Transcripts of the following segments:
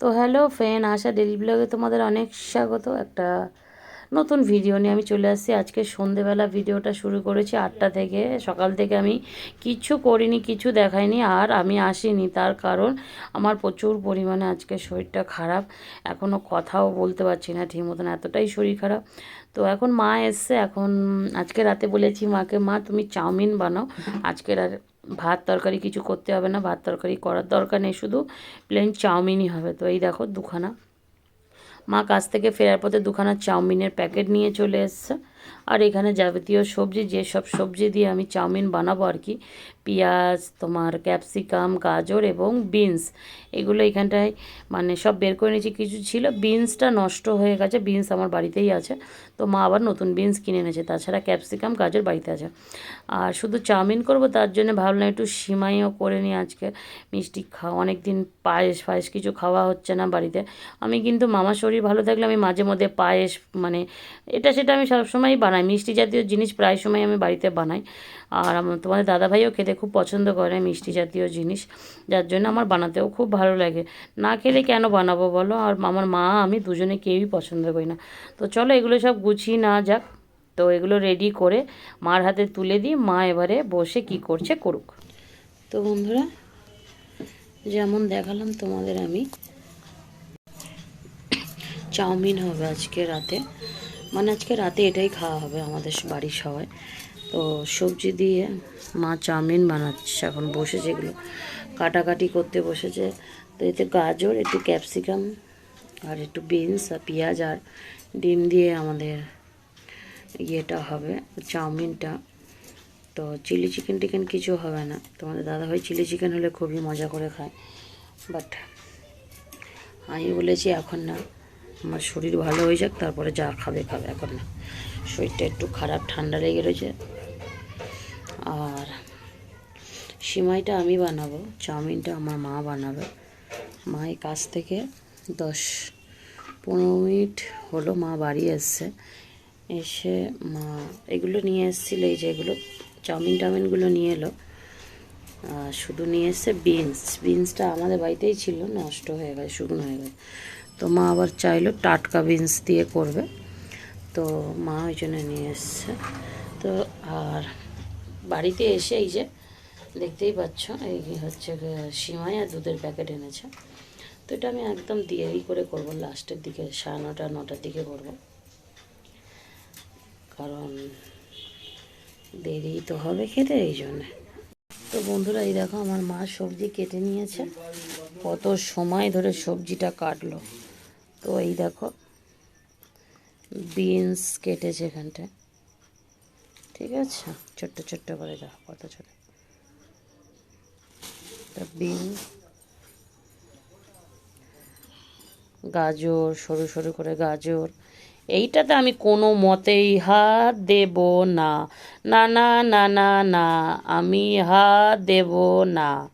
তো hello friend আশা daily ব্লগে তোমাদের অনেক স্বাগত। একটা নতুন ভিডিও নিয়ে আমি চলে আসছি। আজকে সন্ধেবেলা ভিডিওটা শুরু করেছি আটটা থেকে। সকাল থেকে আমি কিছু করিনি, কিছু দেখাইনি, আর আমি আসিনি। তার কারণ আমার প্রচুর পরিমাণে আজকে শরীরটা খারাপ। এখনও কথাও বলতে পারছি না ঠিক মতন, এতটাই শরীর খারাপ। তো এখন মা এসছে, এখন আজকে রাতে বলেছি মাকে, মা তুমি চাউমিন বানাও। আজকের আর ভাত তরকারি কিছু করতে হবে না, ভাত তরকারি করার দরকার নেই, শুধু প্লেন চাউমিনই হবে। তো এই দেখো দুখানা। মা কাছ থেকে ফেরার পথে দুখানা চাউমিনের প্যাকেট নিয়ে চলে এসছে। আর এখানে যাবতীয় সবজি যেসব সবজি দিয়ে আমি চাউমিন বানাবো আর কি, পেঁয়াজ, তোমার ক্যাপসিকাম, গাজর এবং বিনস, এগুলো এখানটায় মানে সব বের করে নিয়েছি। কিছু ছিল, বিনসটা নষ্ট হয়ে গেছে, বিনস আমার বাড়িতেই আছে, তো মা আবার নতুন বিনস কিনে এনেছে, তাছাড়া ক্যাপসিকাম, গাজর বাড়িতে আছে। আর শুধু চাউমিন করব, তার জন্য ভাবলাম একটু সিমাইও করে নিই আজকে, মিষ্টি খাওয়া অনেক দিন পায়েস ফায়েস কিছু খাওয়া হচ্ছে না বাড়িতে। আমি কিন্তু মামা শরীর ভালো থাকলে আমি মাঝে মধ্যে পায়েস মানে এটা সেটা আমি সবসময়ই বানাই, মিষ্টি জাতীয় জিনিস প্রায় সময় আমি বাড়িতে বানাই। আর তোমাদের দাদাভাইও খেতে খুব পছন্দ করে মিষ্টি জাতীয় জিনিস, যার জন্য আমার বানাতেও খুব ভালো লাগে। না খেলে কেন বানাবো বলো? আর আমার মা, আমি দুজনে কেউই পছন্দ করি না। তো চলো এগুলো সব গুছিয়ে না যাক। তো এগুলো রেডি করে মার হাতে তুলে দিই, মা এবারে বসে কি করছে করুক। তো বন্ধুরা, যেমন দেখালাম তোমাদের আমি, চাউমিন হবে আজকে রাতে। মানে আজকে রাতে এটাই খাওয়া হবে আমাদের বাড়ির সবাই। তো সবজি দিয়ে মা চাউমিন বানাচ্ছে এখন, বসেছে এগুলো। কাটাকাটি করতে বসেছে। তো এতে গাজর, একটু ক্যাপসিকাম, আর একটু বিনস, আর পেঁয়াজ, আর ডিম দিয়ে আমাদের ইয়েটা হবে, চাউমিনটা। তো চিলি চিকেন টিকেন কিছু হবে না। তোমাদের দাদাভাই চিলি চিকেন হলে খুবই মজা করে খায়। বাট আমি বলেছি এখন না। আমার শরীর ভালো হয়ে যাক, তারপরে যা খাবে খাবে, এখন না। শরীরটা একটু খারাপ, ঠান্ডা লেগে রয়েছে। আর সিমাইটা আমি বানাবো, চাউমিনটা আমার মা বানাবে। মা এই কাছ থেকে দশ পনেরো মিনিট হলো মা বাড়ি এসছে। এসে মা এগুলো নিয়ে এসেছিল, এই যে এগুলো, চাউমিন টাউমিনগুলো নিয়ে এলো। শুধু নিয়ে এসছে বিনস। বিনসটা আমাদের বাড়িতেই ছিল, নষ্ট হয়ে গেছে, শুকনো হয়ে গেছে। তো মা আবার চাইলো টাটকা বিনস দিয়ে করবে। তো মা ওই জন্য নিয়ে এসছে। তো আর বাড়িতে এসে এই যে দেখতেই পাচ্ছ, এই হচ্ছে সিমাই আর দুধের প্যাকেট এনেছে। তো এটা আমি একদম দেরি করে করব, লাস্টের দিকে সাড়ে নটা, নটার দিকে করব। কারণ দেরি তো হবে খেতে এই জন্যে। তো বন্ধুরা, এই দেখো আমার মা সবজি কেটে নিয়েছে। কত সময় ধরে সবজিটা কাটলো। তো এই দেখো বিনস কেটেছে এখানটায়। ঠিক আছে? ছোট্ট ছোট্ট করে দেখো কত ছোট। বিনস গাজর, সরু সরু করে গাজর। এইটাতে আমি কোনো মতেই হাত দেব না। না না না না না, আমি হাত দেব না।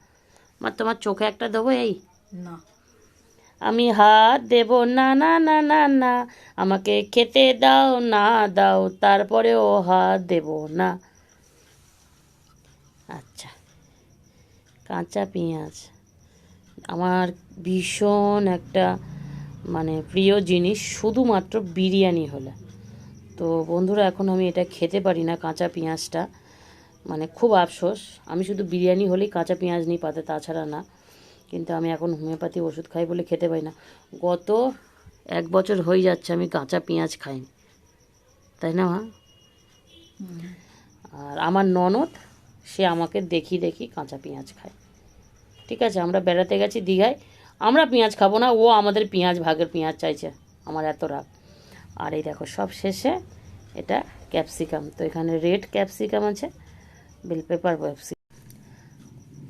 মা, তোমার চোখে একটা দেবো এই? না। আমি হাত দেব না না না না না। আমাকে খেতে দাও, না দাও, তারপরেও হাত দেব না। আচ্ছা কাঁচা পেঁয়াজ। আমার ভীষণ একটা মানে প্রিয় জিনিস, শুধুমাত্র বিরিয়ানি হলে। তো বন্ধুরা, এখন আমি এটা খেতে পারি না, কাঁচা পেঁয়াজটা। মানে খুব আফসোস। আমি শুধু বিরিয়ানি হলেই কাঁচা পেঁয়াজ নিই, পাতে তাছাড়া না। কিন্তু আমি এখন হোমিওপ্যাথি ওষুধ খাই বলে খেতে পারি না। গত এক বছর হয়ে যাচ্ছে আমি কাঁচা পেঁয়াজ খাইনি। তাই না মা? আর আমার ননদ সে আমাকে দেখি দেখি কাঁচা পেঁয়াজ খায়। ঠিক আছে আমরা বেড়াতে গেছি দীঘায়। আমরা পেঁয়াজ খাব না ও আমাদের পেঁয়াজ ভাগের পেঁয়াজ চাইছে। আমার এত রাগ। আর এই দেখো সব শেষে এটা ক্যাপসিকাম। তো এখানে রেড ক্যাপসিকাম আছে বেল পেপার ক্যাপসিকাম।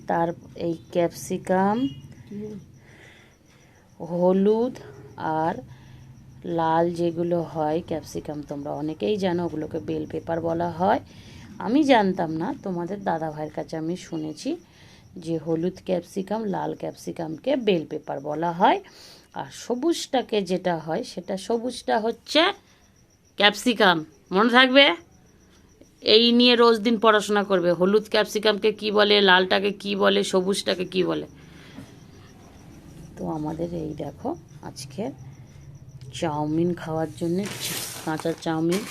তার এই ক্যাপসিকাম, হলুদ আর লাল যেগুলো হয়, ক্যাপসিকাম তোমরা অনেকেই জানো, ওগুলোকে বেল পেপার বলা হয়। আমি জানতাম না, তোমাদের দাদা ভাইয়ের কাছে আমি শুনেছি যে হলুদ ক্যাপসিকাম, লাল ক্যাপসিকামকে বেল পেপার বলা হয়। আর সবুজটাকে যেটা হয়, সেটা সবুজটা হচ্ছে ক্যাপসিকাম। মনে থাকবে? এই নিয়ে রোজ দিন পড়াশোনা করবে। হলুদ ক্যাপসিকামকে কি বলে লালটাকে কি বলে সবুজটাকে কি বলে? তো আমাদের এই দেখো আজকে চাউমিন খাওয়ার জন্য কাঁচা চাউমিন।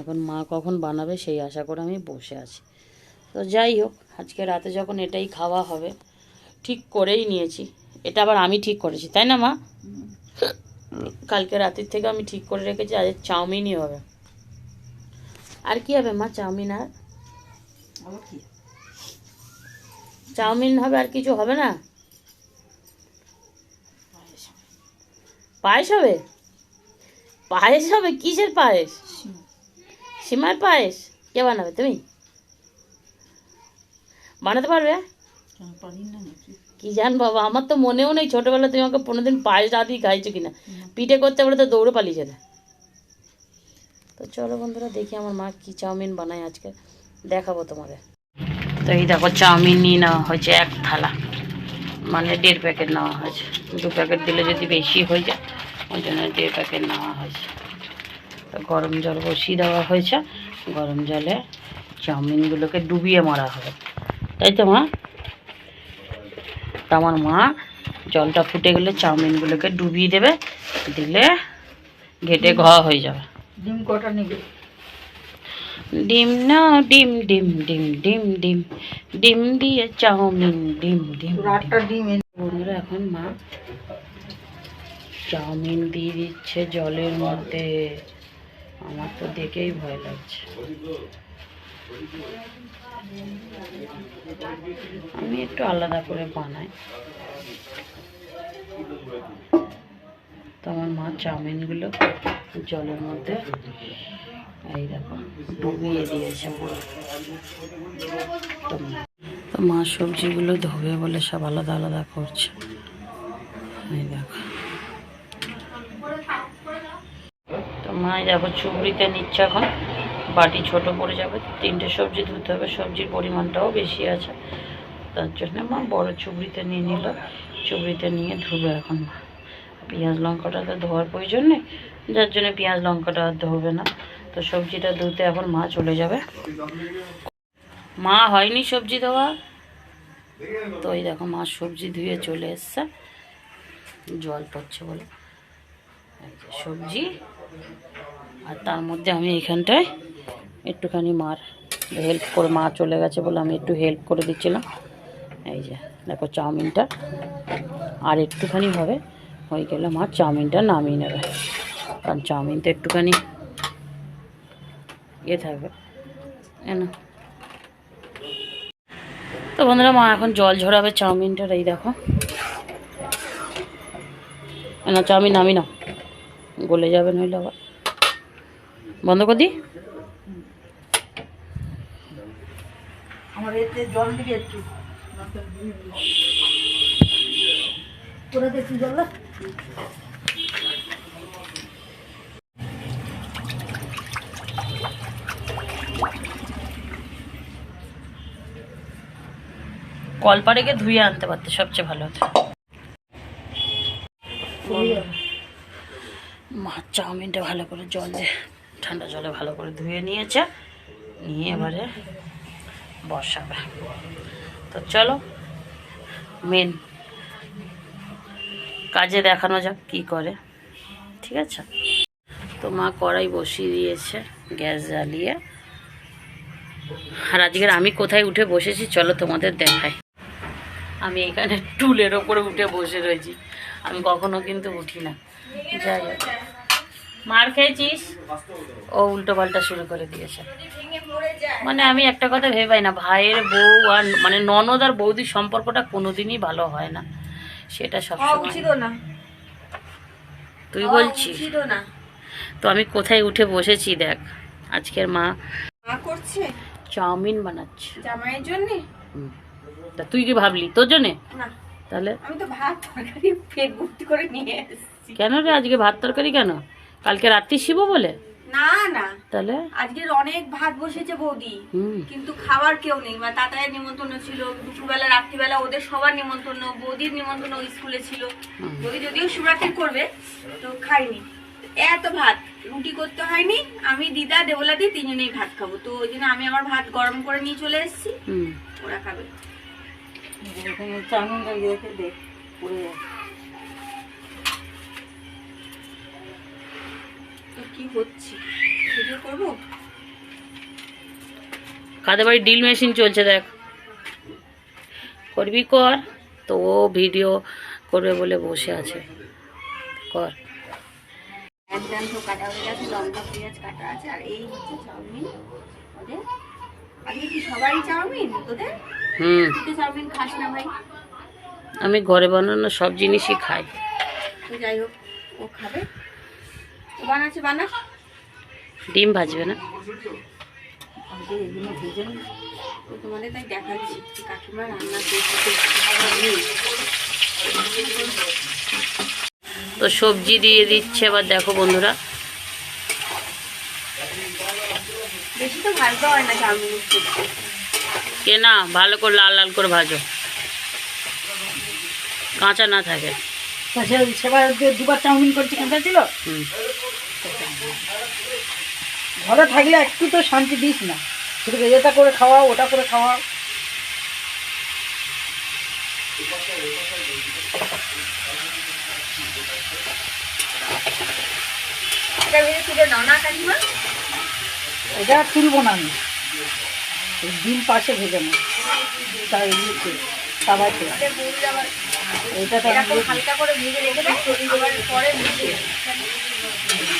এখন মা কখন বানাবে সেই আশা করে আমি বসে আছি। তো যাই হোক আজকে রাতে যখন এটাই খাওয়া হবে ঠিক করেই নিয়েছি। এটা আবার আমি ঠিক করেছি তাই না মা? কালকে রাতের থেকে আমি ঠিক করে রেখেছি আজ চাউমিনই হবে। আর কি হবে মা? চাউমিন আর? কি? চাউমিন হবে আর কিছু হবে না? পায়েস হবে। পায়েস হবে? কিসের পায়েস? সীমার পায়েস? কে বানাবে তুমি? বানাতে পারবে? না কি জান বাবা আমার তো মনেও নেই ছোটবেলা তুমি আমাকে পনেরো দিন পায়েস রাতেই খাইছো কিনা। পিঠে করতে বলে তো দৌড়ে পালিয়েছে না। তো চলো বন্ধুরা, দেখি আমার মা কি চাউমিন বানায় আজকে। দেখাবো তোমাদের। তো এই দেখো, চাউমিন নিয়ে নেওয়া হয়েছে এক থালা। মানে দেড় প্যাকেট নেওয়া হয়েছে। দু প্যাকেট দিলে যদি বেশি হয়ে যায়, ওই জন্য দেড় প্যাকেট নেওয়া হয়েছে। তো গরম জল বসিয়ে দেওয়া হয়েছে। গরম জলে চাউমিনগুলোকে ডুবিয়ে মারা হবে। তাই তো মা? তো আমার মা জলটা ফুটে গেলে চাউমিনগুলোকে ডুবিয়ে দেবে। দিলে ঘেটে ঘ হয়ে যাবে। ডিম কটা নেবে? ডিম না ডিম ডিম ডিম ডিম ডিম। ডিম দিয়ে চাউমিন ডিম ডিম আটটা ডিম। বন্ধুরা এখন মা চাউমিন দিয়ে দিচ্ছে জলের মধ্যে। আমার তো দেখেই ভয় লাগছে। আমি একটু আলাদা করে বানাই। তো আমার মা চাউমিনগুলো জলের মধ্যে এই দেখো, ডুবিয়ে দিয়েছে তো মা- সবজিগুলো ধোবে বলে সব আলাদা আলাদা করছে। এই দেখো। তো মা দেখো চুবড়িতে নিচ্ছে এখন। বাটি ছোট পড়ে যাবে, তিনটে সবজি ধুতে হবে, সবজির পরিমাণটাও বেশি আছে। তার জন্য মা বড় চুবড়িতে নিয়ে নিল, চুবড়িতে নিয়ে ধুবে এখন মা। পেঁয়াজ লঙ্কাটা তো ধোয়ার প্রয়োজন নেই, যার জন্য পেঁয়াজ লঙ্কাটা আর ধোবে না। তো সবজিটা ধুতে এখন মা চলে যাবে। মা হয়নি সবজি ধোয়া। তো ওই দেখো, মা সবজি ধুয়ে চলে এসছে। জল পড়ছে বলে। সবজি। আর তার মধ্যে আমি এখানটায় একটুখানি মার হেল্প করে, মা চলে গেছে বলে আমি একটু হেল্প করে দিচ্ছিলাম। এই যে দেখো চাউমিনটা। আর একটুখানি হবে। হয়ে গেলে মা চাউমিনটা নামিয়ে নেবে। কারণ চাউমিন তো একটুখানি ইয়ে থাকবে না? তো বন্ধুরা, মা এখন জল ঝরাবে চাউমিনটার, এই দেখো। না, চাউমিন নামি না গলে যাবে, নইলে আবার। বন্ধ করে দিই আমার এতে জল দিবি একটু। তোরা দেখি জল না? কলপাড়েকে ধুয়ে আনতে পারতে, সবচেয়ে ভালো হতো। মা, চাউমিনটা ভালো করে জল দিয়ে ঠান্ডা জলে ভালো করে ধুয়ে নিয়েছে। নিয়ে এবারে বসাবে। তো চলো মেন কাজে দেখানো যাক কি করে। ঠিক আছে? তো মা কড়াই বসিয়ে দিয়েছে, গ্যাস জ্বালিয়ে। আর আজকের আমি কোথায় উঠে বসেছি চলো তোমাদের দেখাই। আমি এখানে টুলের ওপরে উঠে বসে রয়েছি। আমি কখনো কিন্তু উঠি না। যাই হোক। মার খেয়েছিস? ও উল্টো পাল্টা শুরু করে দিয়েছে। মানে আমি একটা কথা ভেবে পাই না, ভাইয়ের বউ আর মানে ননদ আর বৌদির সম্পর্কটা কোনোদিনই ভালো হয় না। সেটা সবসময় না। তুই বলছিস? না। তো আমি কোথায় উঠে বসেছি দেখ। আজকের মা মা করছে? চাউমিন বানাচ্ছে। জামাইয়ের জন্য? তা তুই কি ভাবলি? তোর জন্যে? না। তাহলে? আমি তো ভাত তরকারি পেট ভর্তি করে নিয়ে এসেছি। কেন রে? আজকে ভাত তরকারি কেন? কালকে রাত্রি শিব বলে? না না। তাহলে? আজকের অনেক ভাত বসেছে বৌদি। হুম। কিন্তু খাবার কেউ নেই। মানে তাতায়ের নিমন্ত্রণ ছিল। দুপুরবেলা রাত্রিবেলা ওদের সবার নিমন্ত্রণ বৌদির নিমন্ত্রণ ওই স্কুলে ছিল। বৌদি যদিও শিবরাত্রি করবে তো খাইনি। এত ভাত। রুটি করতে হয়নি। আমি দিদা দেবলা দি তিনজনেই ভাত খাব। তো ওই জন্য আমি আমার ভাত গরম করে নিয়ে চলে এসেছি। হুম। ওরা খাবে। পড়ে যায় কি হচ্ছে? ভিডিও করব? কাদের বাড়ি ডিল মেশিন চলছে দেখ। করবি কর তো ও ভিডিও করবে বলে বসে আছে। কর। একদম তো কাটা হয়ে গেছে লঙ্কা পেঁয়াজ কাটা আছে আর এই হচ্ছে চাউমিন। ওদের? আজকে কি সবারই চাউমিন? তোদের? হুম। তুই চাউমিন খাস না ভাই। আমি ঘরে বানানো সব জিনিসই খাই। তো যাই হোক ও খাবে। বানাচ্ছে বানা। ডিম ভাজবে না? তোমাদের তাই দেখাচ্ছি কাকিমা রান্না তো সবজি দিয়ে দিচ্ছে এবার দেখো বন্ধুরা। বেশি তো ভাজতে হয় না চাউমিন কে না ভালো করে লাল লাল করে ভাজো। কাঁচা না থাকে। সেবার যে দুবার চাউমিন করছি কেন ছিল? ঘরে থাকলে একটু তো শান্তি দিস না। শুধু এটা করে খাওয়া ওটা করে খাওয়া এটা তুলবো না আমি। ডিম পাশে ভেজে না তাই তাওয়াতে এটা তো হালকা করে ভেজে রেখে দেয় আবার পরে ভেজে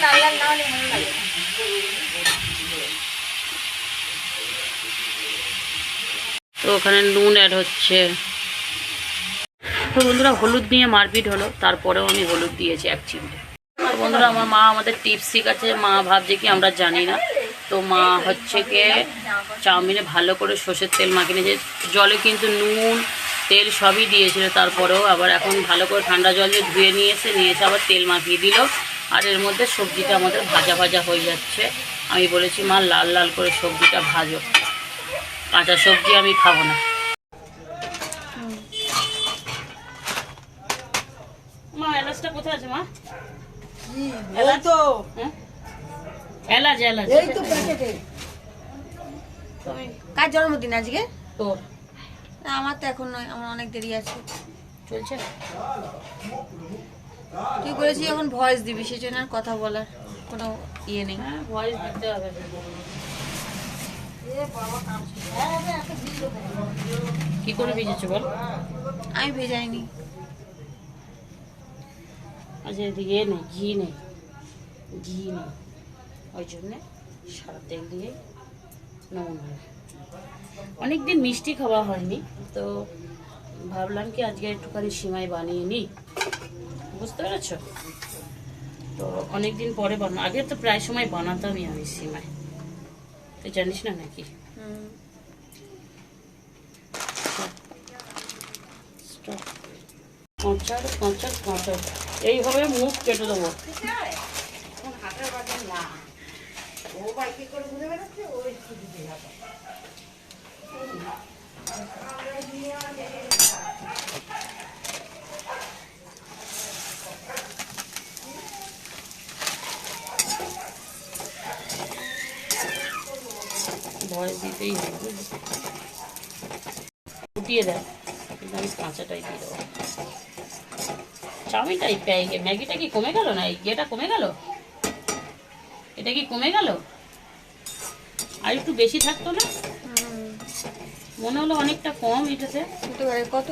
লাল লাল না হলে ভালো লাগে। তো ওখানে নুন অ্যাড হচ্ছে। তো বন্ধুরা হলুদ নিয়ে মারপিট হলো তারপরেও আমি হলুদ দিয়েছি এক চিমটে। তো বন্ধুরা আমার মা আমাদের টিপস শিখাচ্ছে। মা ভাবছে কি আমরা জানি না। তো মা হচ্ছে কে চাউমিনে ভালো করে সর্ষের তেল মাখিয়ে নিয়েছে। জলে কিন্তু নুন তেল সবই দিয়েছিল তারপরেও আবার এখন ভালো করে ঠান্ডা জল দিয়ে ধুয়ে নিয়ে এসে নিয়ে এসে আবার তেল মাখিয়ে দিল। আর এর মধ্যে সবজিটা আমাদের ভাজা ভাজা হয়ে যাচ্ছে। আমি বলেছি মা লাল লাল করে সবজিটা ভাজো। কাঁচা সবজি আমি খাব না। মা এলাচটা কোথায় আছে মা? হ্যাঁ? এলাচ এলাচ। এই তো প্যাকেটে। কার জন্মদিন আজকে? তোর। না, আমার তো এখন নয় আমার অনেক দেরি আছে। চলছে? তুই বলেছিস এখন ভয়েস দিবি সেই জন্য আর কথা বলার কোনো ইয়ে নেই। হ্যাঁ ভয়েস দিতে হবে। কি করে ভিজেছে বল? আমি ভেজাইনি। আচ্ছা ইয়ে নেই ঘি নেই ঘি নেই ওই জন্যে সারা তেল দিয়ে নমন হয় অনেকদিন মিষ্টি খাওয়া হয়নি তো ভাবলাম কি আজকে একটুখানি সিমাই বানিয়ে নিই। বুঝতে পেরেছ? তো অনেকদিন পরে বানা আগে তো প্রায় সময় বানাতামই আমি সিমাই। তুই জানিস না নাকি? হুম। Stop. কাঁচার কাঁচার কাঁচার এইভাবে মুখ কেটে দেবো। ভয় দিতেই হবে। ফুটিয়ে দেয় কিন্তু আমি কাঁচাটাই দিয়ে দেবো। চাউমিনটাই পেয়ে গে ম্যাগিটা কি কমে গেল না? এই ইয়েটা কমে গেল? এটা কি কমে গেল? আর একটু বেশি থাকতো না। মনে হলো অনেকটা কম এটাতে। কত?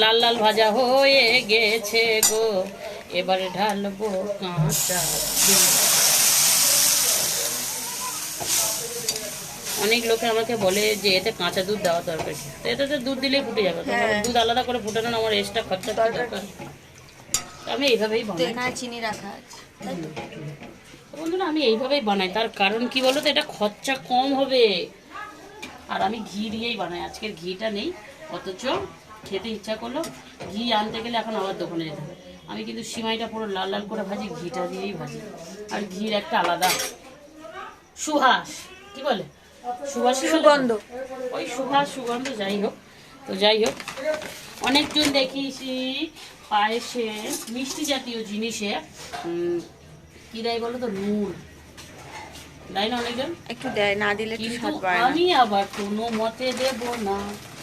লাল লাল ভাজা হয়ে গেছে গো এবারে ঢালবো কাঁচা অনেক লোকে আমাকে বলে যে এতে কাঁচা দুধ দেওয়া দরকার কি? তো এতে তো দুধ দিলেই ফুটে যাবে। হ্যাঁ। দুধ আলাদা করে ফুটানোর আমার এক্সট্রা খরচা দরকার? আমি এইভাবেই বানাই। চিনি রাখা আছে। বন্ধুরা আমি এইভাবেই বানাই। তার কারণ কি বলো তো এটা খরচা কম হবে। আর আমি ঘি দিয়েই বানাই। আজকের ঘিটা নেই অথচ খেতে ইচ্ছা করল। ঘি আনতে গেলে এখন আবার দোকানে যেতে হবে। আমি কিন্তু সিমাইটা পুরো লাল লাল করে ভাজি ঘিটা দিয়েই ভাজি। আর ঘির একটা আলাদা সুহাস। কি বলে? সুহাস সুগন্ধ। ওই সুহাস সুগন্ধ যাই হোক। তো যাই হোক অনেকজন দেখিয়েছি। পায়েসে মিষ্টি জাতীয় জিনিসে কি দেয় বলো তো? নুন। দেয় না অনেকজন? একটু দেয় না দিলে একটু স্বাদ বাড়ে না। আমি আবার কোনো মতে দেব না।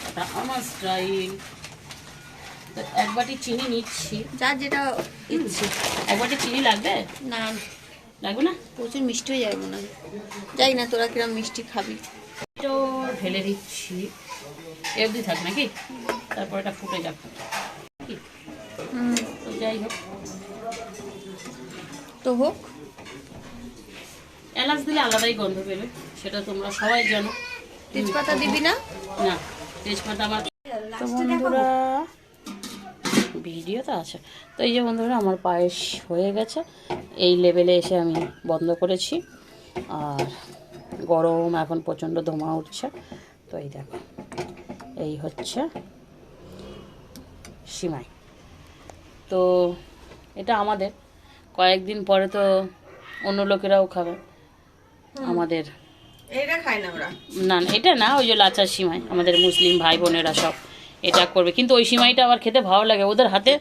এটা আমার স্টাইল এক বাটি চিনি নিচ্ছি। যার যেটা ইচ্ছে। এক বাটি চিনি লাগবে? না। লাগবে না? প্রচুর মিষ্টি হয়ে যাবে হয়। যাই না তোরা কিরম মিষ্টি খাবি? তো ঢেলে দিচ্ছি। এ অবধি থাক নাকি? তারপর এটা ফুটে যাক। যাই হোক। তো হোক। এলাচ দিলে আলাদাই গন্ধ বেরোয় সেটা তোমরা সবাই জানো। তেজপাতা দিবি না? না তেজপাতা আমার তো বন্ধুরা ভিডিও তো আছে। তো এই যে বন্ধুরা আমার পায়েস হয়ে গেছে। এই লেভেলে এসে আমি বন্ধ করেছি। আর গরম এখন প্রচণ্ড ধোঁয়া উঠছে। তো এই দেখো এই হচ্ছে সিমাই। তো এটা আমাদের। কয়েকদিন পরে তো অন্য লোকেরাও খাবে। আমাদের। এটা খাই না আমরা না এটা না ওই যে লাচার সিমাই। আমাদের মুসলিম ভাই বোনেরা সব এটা করবে। কিন্তু ওই সিমাইটা আবার খেতে ভালো লাগে। ওদের হাতে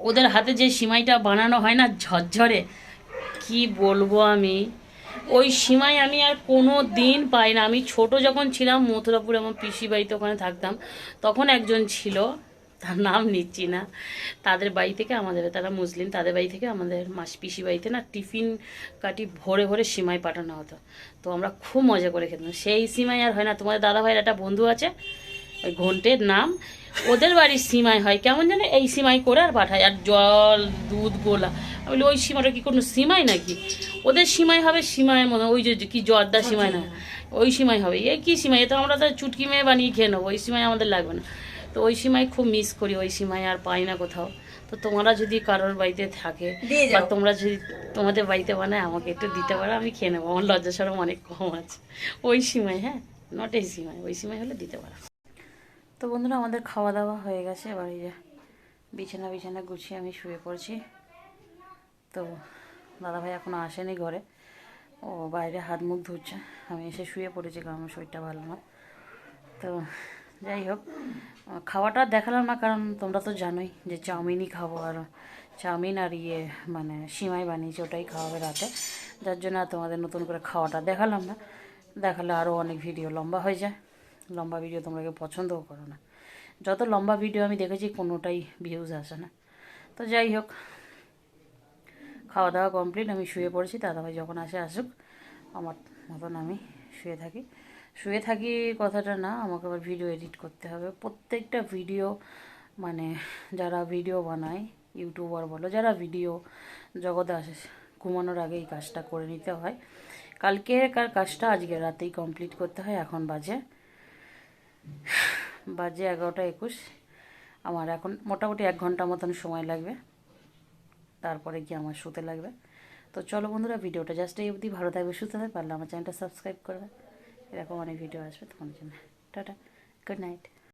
ওদের হাতে যে সিমাইটা বানানো হয় না ঝরঝরে কি বলব আমি? ওই সিমাই আমি আর কোনো দিন পাই না। আমি ছোট যখন ছিলাম মথুরাপুরে আমার পিসি বাড়িতে ওখানে থাকতাম তখন একজন ছিল। তার নাম নিচ্ছি না। তাদের বাড়ি থেকে আমাদের তারা মুসলিম তাদের বাড়ি থেকে আমাদের মাস পিসি বাড়িতে না টিফিন কাটি ভরে ভরে সিমাই পাঠানো হতো। তো আমরা খুব মজা করে খেতাম। সেই সিমাই আর হয় না। তোমাদের দাদা ভাইয়ের একটা বন্ধু আছে ওই ঘন্টের নাম। ওদের বাড়ির সিমাই হয়। কেমন জানে? এই সিমাই করে আর পাঠায়। আর জল দুধ গোলা। আমি বলি ওই সিমাটা কি কোনো সিমাই নাকি? ওদের সিমাই হবে সিমাইয়ের মতো ওই যে কি জর্দা সিমাই না? ওই সিমাই হবে। এই কি সিমাই? এ তো আমরা তো চুটকি মেয়ে বানিয়ে খেয়ে নেব। ওই সিমাই আমাদের লাগবে না। তো ওই সিমাই খুব মিস করি ওই সিমাই আর পাই না কোথাও। তো তোমরা যদি কারোর বাড়িতে থাকে বা তোমরা যদি তোমাদের বাড়িতে বানায় আমাকে একটু দিতে পারো আমি খেয়ে নেব। আমার লজ্জা সরম অনেক কম আছে। ওই সিমাই হ্যাঁ? নট এই সিমাই ওই সিমাই হলে দিতে পারো। তো বন্ধুরা আমাদের খাওয়া দাওয়া হয়ে গেছে। এবার এই যে বিছানা বিছানা গুছিয়ে আমি শুয়ে পড়ছি। তো দাদাভাই এখনও আসেনি ঘরে। ও বাইরে হাত মুখ ধুচ্ছে। আমি এসে শুয়ে পড়েছি কারণ আমার শরীরটা ভালো না। তো যাই হোক খাওয়াটা দেখালাম না, কারণ তোমরা তো জানোই যে চাউমিনই খাব আর চাউমিন আর ইয়ে মানে সিমাই বানিয়েছি, ওটাই খাওয়াবে রাতে। যার জন্য তোমাদের নতুন করে খাওয়াটা দেখালাম না। দেখালে আরও অনেক ভিডিও লম্বা হয়ে যায়। লম্বা ভিডিও তোমরা কেউ পছন্দও করো না। যত লম্বা ভিডিও আমি দেখেছি, কোনোটাই ভিউজ আসে না। তো যাই হোক খাওয়া দাওয়া কমপ্লিট আমি শুয়ে পড়েছি, দাদাভাই যখন আসে আসুক, আমার মতন আমি শুয়ে থাকি। শুয়ে থাকি কথাটা না, আমাকে আবার ভিডিও এডিট করতে হবে। প্রত্যেকটা ভিডিও মানে যারা ভিডিও বানায় ইউটিউবার বলো, যারা ভিডিও জগতে আসে, ঘুমানোর আগে এই কাজটা করে নিতে হয়। কালকেকার কাজটা? আজকে রাতেই কমপ্লিট করতে হয়। এখন বাজে বাজে এগারোটা একুশ। আমার এখন মোটামুটি এক ঘণ্টা মতন সময় লাগবে। তারপরে গিয়ে আমার শুতে লাগবে। তো চলো বন্ধুরা ভিডিওটা জাস্ট এই অবধি। ভালো থাকবে, সুস্থ থাকবে। পারলে আমার চ্যানেলটা সাবস্ক্রাইব করবে। এরকম অনেক ভিডিও আসবে তোমার জন্য টাটা গুড নাইট